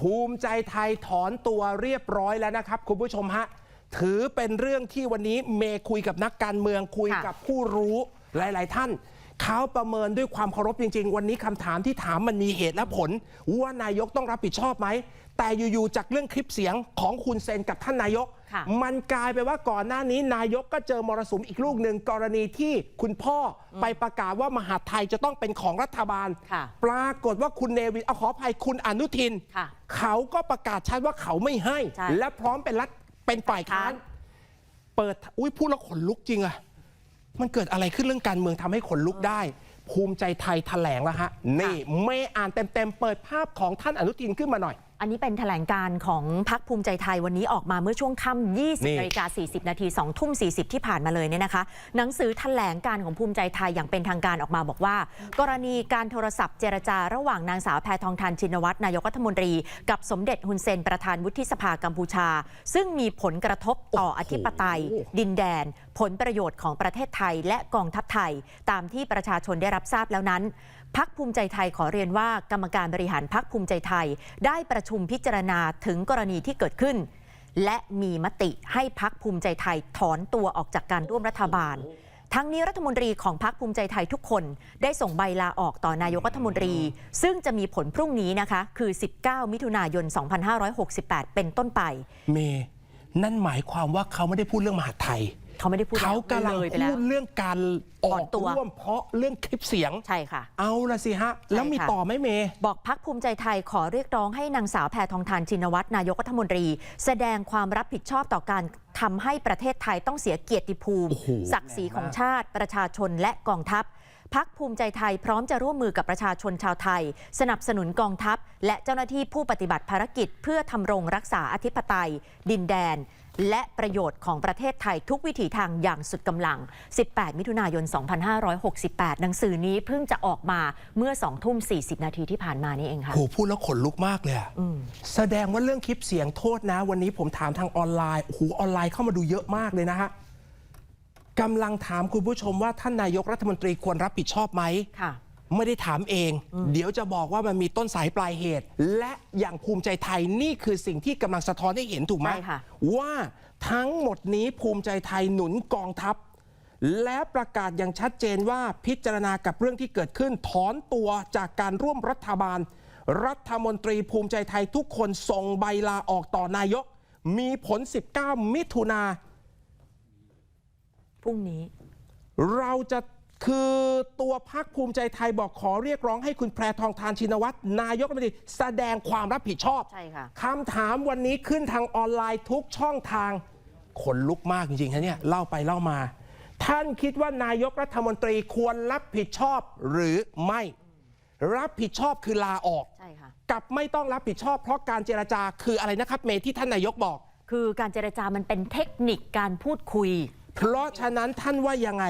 ภูมิใจไทยถอนตัวเรียบร้อยแล้วนะครับ คุณผู้ชมฮะ ถือเป็นเรื่องที่วันนี้เมย์คุยกับนักการเมืองคุยค่ะกับผู้รู้หลาย ๆ ท่านเขาประเมินด้วยความเคารพจริง ๆ วันนี้คำถามที่ถามมันมีเหตุและผล ว่านายกต้องรับผิดชอบไหม แต่อยู่ๆจากเรื่องคลิปเสียงของคุณเซนกับท่านนายกค่ะมันกลายไปว่าก่อนหน้านี้นายกก็เจอมรสุมอีกลูกหนึ่งกรณีที่คุณพ่อไปประกาศว่ามหาดไทยจะต้องเป็นของรัฐบาลค่ะปรากฏว่าคุณเนวินเอาขออภัยคุณอนุทินค่ะเขาก็ประกาศชัดว่าเขาไม่ให้ใช่และพร้อมเป็นรัฐเป็นฝ่ายค้าน เปิดอุ้ยพูดแล้วขนลุกจริงอะมันเกิดอะไรขึ้นเรื่องการเมืองทำให้ขนลุกได้ภูมิใจไทยแถลงแล้วฮะ นี่ไม่อ่านเต็มๆ เปิดภาพของท่านอนุทินขึ้นมาหน่อย อันนี้เป็นแถลงการของพักภูมิใจไทยวันนี้ออกมาเมื่อช่วงค่ำนี่20นาฬิกา40 นาที2ทุ่ม 40 ที่ผ่านมาเลยเนี่ยนะคะ หนังสือแถลงการของภูมิใจไทยอย่างเป็นทางการออกมาบอกว่า กรณีการโทรศัพท์เจรจาระหว่างนางสาวแพทองทานชินวัตรนายกรัฐมนตรี กับสมเด็จฮุนเซนประธานวุฒิสภากัมพูชา ซึ่งมีผลกระทบต่ออธิปไตย ดินแดน ผลประโยชน์ของประเทศไทย และกองทัพไทย ตามที่ประชาชนได้รับทราบแล้วนั้น พักภูมิใจไทยขอเรียนว่ากรรมการบริหารพักภูมิใจไทย ได้ประชุมพิจารณาถึงกรณีที่เกิดขึ้น และมีมติให้พักภูมิใจไทยถอนตัวออกจากการร่วมรัฐบาล ทั้งนี้รัฐมนตรีของพักภูมิใจไทยทุกคน ได้ส่งใบลาออกต่อนายกรัฐมนตรี ซึ่งจะมีผลพรุ่งนี้นะคะ คือ 19 มิถุนายน 2568 เป็นต้นไป เม นั่นหมายความว่าเขาไม่ได้พูดเรื่องมหาดไทย เขาไม่ได้พูดเขากำลังเลยไปแล้พูวดเรื่องการออถอกนตัวร่วมเพราะเรื่องคลิปเสียง ใช่ค่ะ เอาละสิฮะ แล้วมีค่ะต่อไหมเมย์บอกพักภูมิใจไทยขอเรียกร้องให้นางสาวแพทองทานชินวัตรนายกรัฐมนตรี แสดงความรับผิดชอบต่อการทำให้ประเทศไทยต้องเสียเกียรติภูมิโอ้โหศักดิ์ศรีของชาติประชาชนและกองทัพ พักภูมิใจไทยพร้อมจะร่วมมือกับประชาชนชาวไทย สนับสนุนกองทัพ และเจ้าหน้าที่ผู้ปฏิบัติภารกิจ เพื่อทำรงรักษาอธิปไตย ดินแดน และประโยชน์ของประเทศไทยทุกวิถีทางอย่างสุดกำลัง 18 มิถุนายน 2568 หนังสือนี้เพิ่งจะออกมาเมื่อ2ทุ่ม 40 นาทีที่ผ่านมานี่เองค่ะโหพูดแล้วขนลุกมากเลยอะแสดงว่าเรื่องคลิปเสียงโทษนะ วันนี้ผมถามทางออนไลน์โอ้โหออนไลน์เข้ามาดูเยอะมากเลยนะฮะ กำลังถามคุณผู้ชมว่าท่านนายกรัฐมนตรีควรรับผิดชอบไหม ค่ะ ไม่ได้ถามเอง เดี๋ยวจะบอกว่ามันมีต้นสายปลายเหตุ และอย่างภูมิใจไทยนี่คือสิ่งที่กำลังสะท้อนให้เห็นถูกไหม ใช่ค่ะ ว่าทั้งหมดนี้ภูมิใจไทยหนุนกองทัพ และประกาศอย่างชัดเจนว่าพิจารณากับเรื่องที่เกิดขึ้นถอนตัวจากการร่วมรัฐบาล รัฐมนตรีภูมิใจไทยทุกคนส่งใบลาออกต่อนายก มีผล 19 มิถุนา พรุ่งนี้ เราจะคือตัวพักภูมิใจไทยบอกขอเรียกร้องให้คุณแพรทองทานชินวัตรนายกรัฐมนตรีแสดงความรับผิดชอบใช่ค่ะคำถามวันนี้ขึ้นทางออนไลน์ทุกช่องทางขนลุกมากจริงๆฮะเนี่ยเล่าไปเล่ามา ท่านคิดว่านายกรัฐมนตรีควรรับผิดชอบหรือไม่ รับผิดชอบคือลาออกใช่ค่ะกับไม่ต้องรับผิดชอบเพราะการเจรจาคืออะไรนะครับ เมย์ที่ท่านนายกบอก คือการเจรจามันเป็นเทคนิคการพูดคุย เพราะฉะนั้นท่านว่ายังไง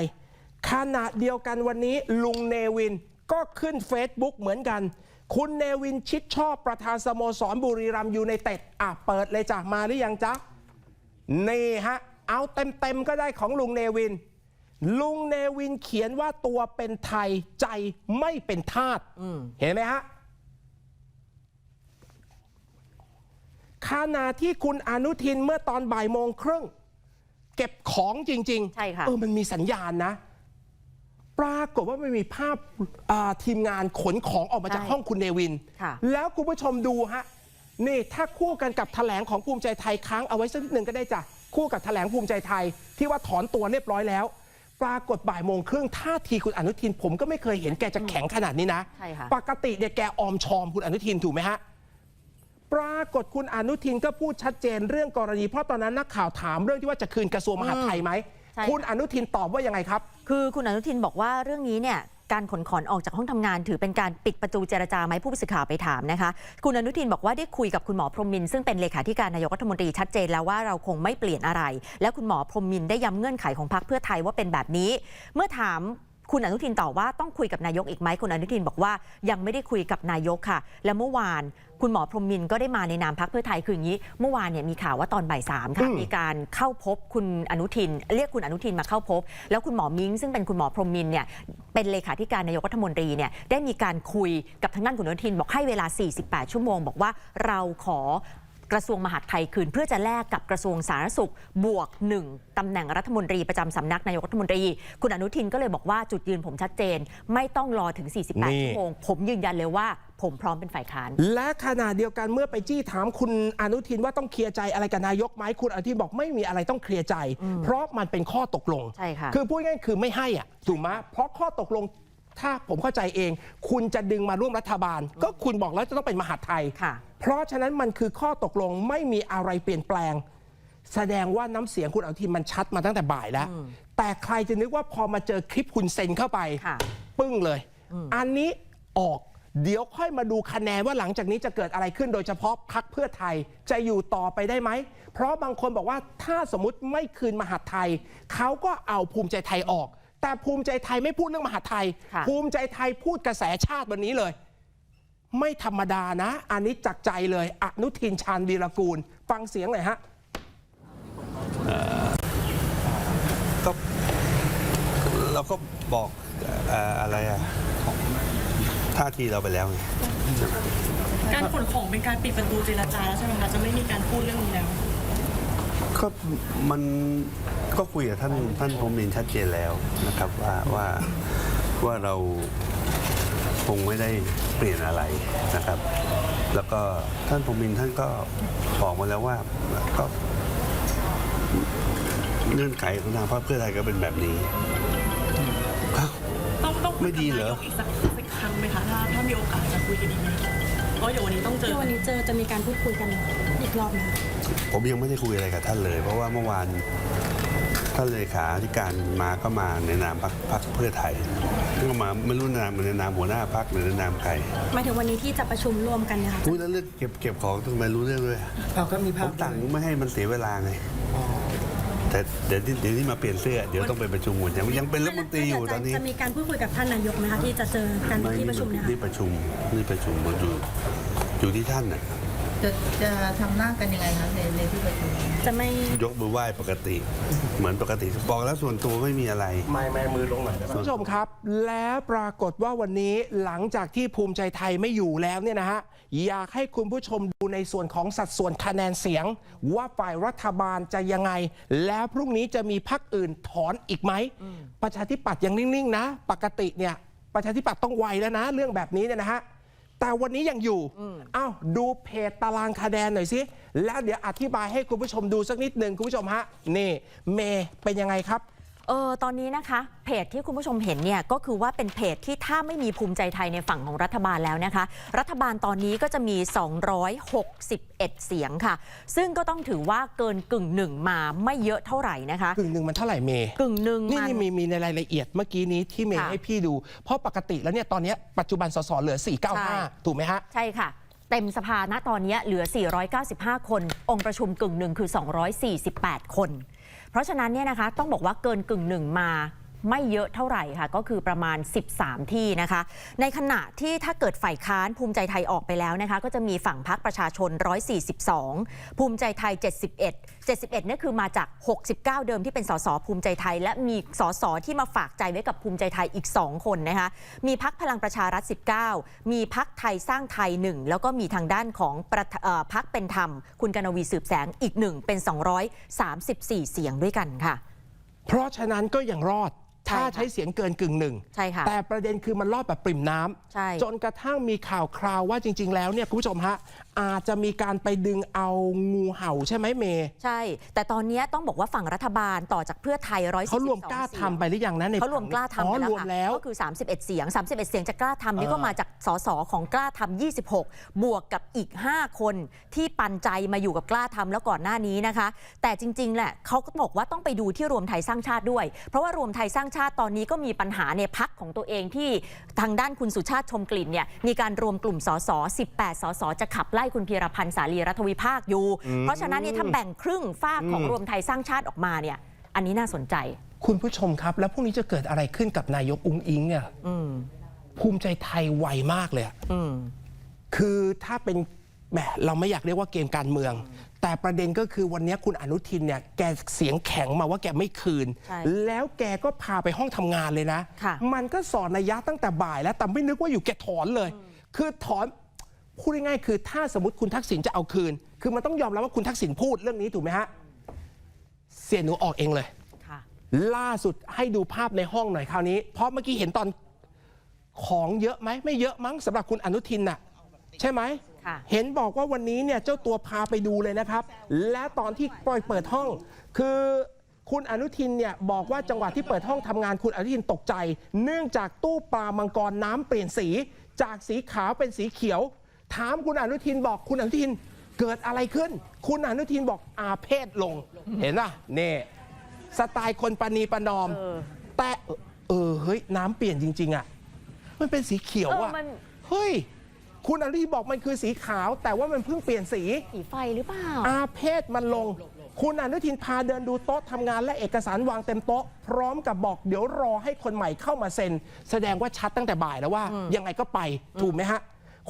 ขณะเดียวกันวันนี้ลุงเนวินก็ขึ้น Facebook เหมือนกัน คุณเนวินชิดชอบประธานสโมสรบุรีรัมยูไนเต็ดอะเปิดเลยจ้ะมาหรือยังจ๊ะ นี่ฮะ เอาเต็มๆก็ได้ของลุงเนวิน ลุงเนวินเขียนว่าตัวเป็นไทยใจไม่เป็นทาสเห็นไหมฮะขณะที่คุณอนุทินเมื่อตอนบ่ายโมงครึ่ง เก็บของจริง ๆ ใช่ค่ะ เออมันมีสัญญาณนะ ปรากฏว่ามันมีภาพอ่าทีมงานขนของออกมาจากใช่ห้องคุณเนวิน ค่ะ แล้วคุณผู้ชมดูฮะ นี่ถ้าคู่กันกับแถลงของภูมิใจไทยค้างเอาไว้สักนิดหนึ่งก็ได้จ้ะ คู่กับแถลงภูมิใจไทย ที่ว่าถอนตัวเรียบร้อยแล้ว ปรากฏบ่ายโมงครึ่งท่าทีคุณอนุทิน ผมก็ไม่เคยเห็นแกจะแข็งขนาดนี้นะ ใช่ค่ะ ปกติเนี่ยแกออมชอมคุณอนุทินถูกไหมฮะ ปรากฏคุณอนุทินก็พูดชัดเจนเรื่องกรณี เพราะตอนนั้นนักข่าวถามเรื่องที่ว่าจะคืนกระทรวงมหาดไทยไหมใช่ค่ะคุณอนุทินตอบว่ายังไงครับ คือคุณอนุทินบอกว่าเรื่องนี้เนี่ยการขนของออกจากห้องทำงาน ถือเป็นการปิดประตูเจรจาไหมผู้สื่อข่าวไปถามนะคะ คุณอนุทินบอกว่าได้คุยกับคุณหมอพรหมมินทร์ซึ่งเป็นเลขาธิการนายกรัฐมนตรีชัดเจนแล้วว่าเราคงไม่เปลี่ยนอะไร และคุณหมอพรหมมินทร์ได้ย้ำเงื่อนไขของพรรคเพื่อไทยว่าเป็นแบบนี้ เมื่อถาม คุณอนุทินตอบว่าต้องคุยกับนายกอีกไหมคุณอนุทินบอกว่ายังไม่ได้คุยกับนายกค่ะ และเมื่อวานคุณหมอพรหมมินทร์ก็ได้มาในนามพักเพื่อไทยคืออย่างนี้ เมื่อวานเนี่ยมีข่าวว่าตอนบ่ายสามค่ะอืมมีการเข้าพบคุณอนุทิน เรียกคุณอนุทินมาเข้าพบ แล้วคุณหมอมิ้งซึ่งเป็นคุณหมอพรหมมินทร์เนี่ยเป็นเลขาธิการนายกรัฐมนตรีเนี่ยได้มีการคุยกับทางด้านคุณอนุทินบอกให้เวลา 48 ชั่วโมง บอกว่าเราขอ กระทรวงมหาดไทยคืน เพื่อจะแลกกับกระทรวงสาธารณสุขบวกหนึ่งตำแหน่งรัฐมนตรีประจำสำนักนายกรัฐมนตรี คุณอนุทินก็เลยบอกว่าจุดยืนผมชัดเจน ไม่ต้องรอถึงนี่48 ชั่วโมง ผมยืนยันเลยว่าผมพร้อมเป็นฝ่ายค้าน และขณะเดียวกันเมื่อไปจี้ถามคุณอนุทินว่าต้องเคลียร์ใจอะไรกับนายกไหมคุณอนุทินบอกไม่มีอะไรต้องเคลียร์ใจ เพราะมันเป็นข้อตกลงใช่ค่ะคือพูดง่ายๆคือไม่ให้อะถูกไหมเพราะข้อตกลงถ้าผมเข้าใจเอง คุณจะดึงมาร่วมรัฐบาล ก็คุณบอกแล้วจะต้องเป็นมหาดไทยค่ะ เพราะฉะนั้นมันคือข้อตกลงไม่มีอะไรเปลี่ยนแปลง แสดงว่าน้ำเสียงคุณอนุทินมันชัดมาตั้งแต่บ่ายแล้ว แต่ใครจะนึกว่าพอมาเจอคลิปคุณเซ็นเข้าไป ค่ะ ปึ้งเลย อันนี้ออก เดี๋ยวค่อยมาดูคะแนนว่าหลังจากนี้จะเกิดอะไรขึ้นโดยเฉพาะพักเพื่อไทยจะอยู่ต่อไปได้ไหม เพราะบางคนบอกว่าถ้าสมมติไม่คืนมหาดไทย เขาก็เอาภูมิใจไทยออก แต่ภูมิใจไทยไม่พูดเรื่องมหาดไทย ค่ะ ภูมิใจไทยพูดกระแสชาติวันนี้เลย ไม่ธรรมดานะ อันนี้จากใจเลยอนุทินชาญวีรกูล ฟังเสียงหน่อยฮะก็เราก็บอกเอ่ออะไรอะท่าทีเราไปแล้วไงการขนของเป็นการปิดประตูเจรจาแล้วใช่ไหมคะจะไม่มีการพูดเรื่องนี้แล้วก็มันก็คุยกับท่านท่านพรหมมินทร์ชัดเจนแล้วนะครับว่าว่าว่าเราค งไม่ได้เปลี่ยนอะไรนะครับ แล้วก็ท่านพรหมมินทร์ท่านก็บอกมาแล้วว่าก็เงื่อนไขของทางพรรคเพื่อไทยก็เป็นแบบนี้ครับต้องต้องคุยไม่ดีกับเหรอนายกอีกสักสักครั้งไหมคะถ้าถ้ามีโอกาสจะคุยกันอีกไหมเพราะเดี๋ยววันนี้ต้องเจอที่วันนี้เจอจะมีการพูดคุยกันอีกรอบหนึงผมยังไม่ได้คุยอะไรกับท่านเลย เพราะว่าเมื่อวาน ท่านเลขาธิการมาก็มาในนามพรรคพรรคเพื่อไทยก็มาไม่รู้ในนามในนามหัวหน้าพรรคหรือในนามใครหมายถึงวันนี้ที่จะประชุมร่วมกันเนะคะอุ้ยแล้วเรื่องเก็บเก็บของทำไมรู้เรื่องด้วยเราก็มีผภาพมสั่งไม่ให้มันเสียเวลาไงแต่เดี๋ยวที่เดี๋ยวนี้มาเปลี่ยนเสื้อเดี๋ยวต้องไปประชุมหมดยังยังเป็นรัฐมนตรีอยู่ตอนนี้ จะมีการพูดคุยกับท่านนายกไหมคะที่จะเจอกันที่ประชุมเนะคะนี่ประชุมนี่ประชุมอยู่อยู่ที่ท่านน่ะ จะจะทำหน้ากันยังไงคะในในที่ประชุมจะไม่ยกมือไหว้ปกติ เหมือนปกติบอกแล้วส่วนตัวไม่มีอะไร ไม่ไม่มือลงหน่อยคุณผู้ชมครับ แล้วปรากฏว่าวันนี้หลังจากที่ภูมิใจไทยไม่อยู่แล้วเนี่ยนะฮะอยากให้คุณผู้ชมดูในส่วนของสัดส่วนคะแนนเสียง ว่าฝ่ายรัฐบาลจะยังไง แล้วพรุ่งนี้จะมีพักอื่นถอนอีกไหมประชาธิปัตย์ยังนิ่งๆนะ ปกติเนี่ยประชาธิปัตย์ต้องไวแล้วนะ เรื่องแบบนี้เนี่ยนะฮะ แต่วันนี้ยังอยู่อ้าวดูเพจตารางคะแนนหน่อยสิแล้วเดี๋ยวอธิบายให้คุณผู้ชมดูสักนิดหนึ่งคุณผู้ชมฮะนี่เมย์เป็นยังไงครับ เออตอนนี้นะคะเพจที่คุณผู้ชมเห็นเนี่ยก็คือว่าเป็นเพจที่ถ้าไม่มีภูมิใจไทยในฝั่งของรัฐบาลแล้วนะคะ รัฐบาลตอนนี้ก็จะมี 261 เสียงค่ะ ซึ่งก็ต้องถือว่าเกินกึ่งหนึ่งมาไม่เยอะเท่าไหร่นะคะกึ่งหนึ่งมันเท่าไหร่เมย์กึ่งหนึ่งนี่มันนี่มีมีในรายละเอียดเมื่อกี้นี้ที่เมย์ค่ะให้พี่ดู เพราะปกติแล้วเนี่ยตอนเนี้ยปัจจุบันสสเหลือใช่495 ถูกไหมฮะใช่ค่ะเต็มสภาณตอนนี้เหลือ 495 คน องค์ประชุมกึ่งหนึ่งคือ 248 คน เพราะฉะนั้นเนี่ยนะคะต้องบอกว่าเกินกึ่งหนึ่งมา ไม่เยอะเท่าไหร่ค่ะ ก็คือประมาณ 13 ที่นะคะ ในขณะที่ถ้าเกิดฝ่ายค้านภูมิใจไทยออกไปแล้วนะคะ ก็จะมีฝั่งพักประชาชน 142 ภูมิใจไทย 71 71เนี่คือมาจาก 69 เดิมที่เป็นสสภูมิใจไทย และมีสสที่มาฝากใจไว้กับภูมิใจไทยอีก 2 คนนะคะ มีพักพลังประชารัฐ 19 มีพักไทยสร้างไทย 1 แล้วก็มีทางด้านของพักเป็นธรรม คุณกนวีสืบแสงอีกหนึ่งเป็น 234 เสียงด้วยกันค่ะ เพราะฉะนั้นก็ยังรอด ถ้าค่ะใช้เสียงเกินกึ่งหนึ่งใช่ค่ะแต่ประเด็นคือมันรอดแบบปริ่มน้ำใช่จนกระทั่งมีข่าวคราวว่าจริง ๆ แล้วเนี่ยคุณผู้ชมฮะอาจจะมีการไปดึงเอางูเห่าใช่ไหมเมย์ใช่ แต่ตอนนี้ต้องบอกว่าฝั่งรัฐบาลต่อจากเพื่อไทย142เขารวมกล้าทำไปหรือยังนะในเขารวมกล้าอ๋อทำไปแล้วรวมค่ะแล้วก็คือ 31 เสียง 31 เสียงจากกล้าทำนี่เออก็มาจากสสของกล้าทำ26 บวกกับอีก 5 คนที่ปันใจมาอยู่กับกล้าทำแล้วก่อนหน้านี้นะคะ แต่จริงๆแหละเขาก็บอกว่าต้องไปดูที่รวมไทยสร้างชาติด้วย เพราะว่ารวมไทยสร้างชาติตอนนี้ก็มีปัญหาในพักของตัวเองที่ทางด้านคุณสุชาติชมกลิ่นเนี่ยมีการรวมกลุ่มสส18 สสจะขับไล่คุณพีรพันธ์สาลีรัฐวิภาคอยู่ เพราะฉะนั้นเนี่ยถ้าแบ่งครึ่งฝากของรวมไทยสร้างชาติออกมาเนี่ยอันนี้น่าสนใจ คุณผู้ชมครับ แล้วพรุ่งนี้จะเกิดอะไรขึ้นกับนายกอุ้งอิงเนี่ยอืมภูมิใจไทยไวมากเลยอะอืม คือถ้าเป็นแหมเราไม่อยากเรียกว่าเกมการเมือง แต่ประเด็นก็คือวันนี้คุณอนุทินเนี่ยแกเสียงแข็งมาว่าแกไม่คืนใช่แล้วแกก็พาไปห้องทำงานเลยนะค่ะมันก็สอนนัยยะตั้งแต่บ่ายแล้วแต่ไม่นึกว่าอยู่แกถอนเลย คือถอนพูดง่ายๆคือถ้าสมมติคุณทักษิณจะเอาคืน คือมันต้องยอมรับว่าคุณทักษิณพูดเรื่องนี้ถูกไหมฮะเสียหนูออกเองเลยค่ะล่าสุดให้ดูภาพในห้องหน่อยคราวนี้ เพราะเมื่อกี้เห็นตอนของเยอะไหมไม่เยอะมั้งสำหรับคุณอนุทินน่ะ ใช่ไหมค่ะ เห็นบอกว่าวันนี้เนี่ยเจ้าตัวพาไปดูเลยนะครับ และตอนที่ปล่อยเปิดห้อง คือคุณอนุทินเนี่ยบอกว่าจังหวะที่เปิดห้องทำงานคุณอนุทินตกใจ เนื่องจากตู้ปลามังกรน้ำเปลี่ยนสี จากสีขาวเป็นสีเขียว ถามคุณอนุทินบอกคุณอนุทินเกิดอะไรขึ้น คุณอนุทินบอกอาเพศลง เห็นป่ะนี่สไตล์คนปณีประนอมเออแต่เออเฮ้ยน้ำเปลี่ยนจริง ๆ อะ มันเป็นสีเขียวเอออะมันเฮ้ย คุณอนุทินบอกมันคือสีขาว แต่ว่ามันเพิ่งเปลี่ยนสีสีไฟหรือเปล่า อาเพศมันลง คุณอนุทินพาเดินดูโต๊ะทำงานและเอกสารวางเต็มโต๊ะ พร้อมกับบอกเดี๋ยวรอให้คนใหม่เข้ามาเซ็น แสดงว่าชัดตั้งแต่บ่ายแล้วว่า ยังไงก็ไปถูกไหมฮะ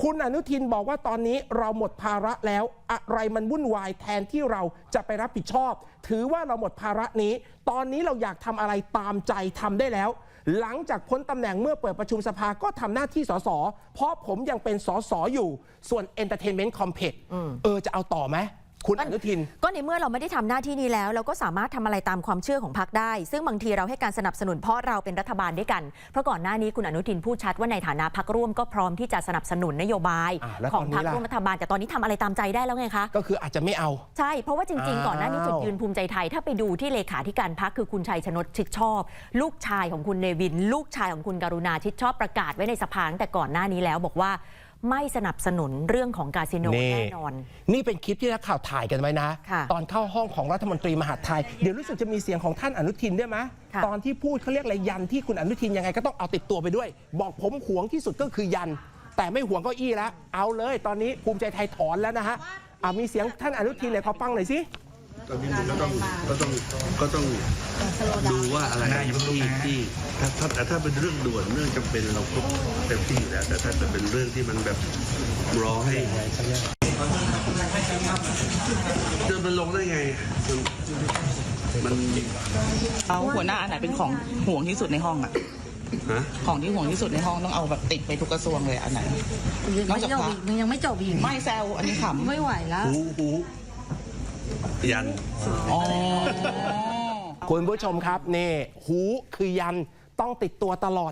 คุณอนุทินบอกว่าตอนนี้เราหมดภาระแล้ว อะไรมันวุ่นวายแทนที่เราจะไปรับผิดชอบ ถือว่าเราหมดภาระนี้ ตอนนี้เราอยากทำอะไรตามใจทำได้แล้ว หลังจากพ้นตำแหน่งเมื่อเปิดประชุมสภาก็ทำหน้าที่สส เพราะผมยังเป็นสสอยู่ ส่วน Entertainment Complex เออจะเอาต่อไหม คุณอนุทิน ก็ในเมื่อเราไม่ได้ทำหน้าที่นี้แล้ว เราก็สามารถทำอะไรตามความเชื่อของพรรคได้ ซึ่งบางทีเราให้การสนับสนุนเพราะเราเป็นรัฐบาลด้วยกัน เพราะก่อนหน้านี้คุณอนุทินพูดชัดว่าในฐานะพรรคร่วมก็พร้อมที่จะสนับสนุนนโยบายอ่าแล้วของตอนนี้พรรคล่ะร่วมรัฐบาลแต่ตอนนี้ทำอะไรตามใจได้แล้วไงคะ ก็คืออาจจะไม่เอา ใช่ เพราะว่าจริงๆ ก่อนหน้านี้อ้าวจุดยืนภูมิใจไทย ถ้าไปดูที่เลขาธิการพักคือคุณชัยชนดชิดชอบ ลูกชายของคุณเนวิน ลูกชายของคุณการุณาชิดชอบประกาศไว้ในสภาตั้งแต่ก่อนหน้านี้แล้วบอกว่า ไม่สนับสนุนเรื่องของคาสิโนแน่นอน นี่เป็นคลิปที่นักข่าวถ่ายกันไว้นะค่ะตอนเข้าห้องของรัฐมนตรีมหาดไทย เดี๋ยวรู้สึกจะมีเสียงของท่านอนุทินด้วยไหมค่ะตอนที่พูดเขาเรียกอะไรยันที่คุณอนุทินยังไงก็ต้องเอาติดตัวไปด้วย บอกผมหวงที่สุดก็คือยัน แต่ไม่หวงเก้าอี้แล้ว เอาเลย ตอนนี้ภูมิใจไทยถอนแล้วนะฮะเอามีเสียงท่านอนุทินเลยขอฟังหน่อยสิ ตอนนี้มันก็ต้องก็ต้องก็ต้องดูว่าอะไรที่ที่ถ้าถ้าแต่ถ้าเป็นเรื่องด่วนเรื่องจำเป็นเราก็เต็มที่อยู่แล้วแต่ถ้าเกิดเป็นเรื่องที่มันแบบรอให้จะมันลงได้ไงมันมันเอาหัวหน้าอันไหนเป็นของห่วงที่สุดในห้องอะฮะของที่ห่วงที่สุดในห้องต้องเอาแบบติดไปทุกกระทรวงเลยอันไหนนอกจากพระยังไม่จบอีกไม่แซวอันนี้ขำไม่ไหวแล้วหูหู ยันอ๋อคุณผู้ชมครับนี่หูคือยันต้องติดตัวตลอด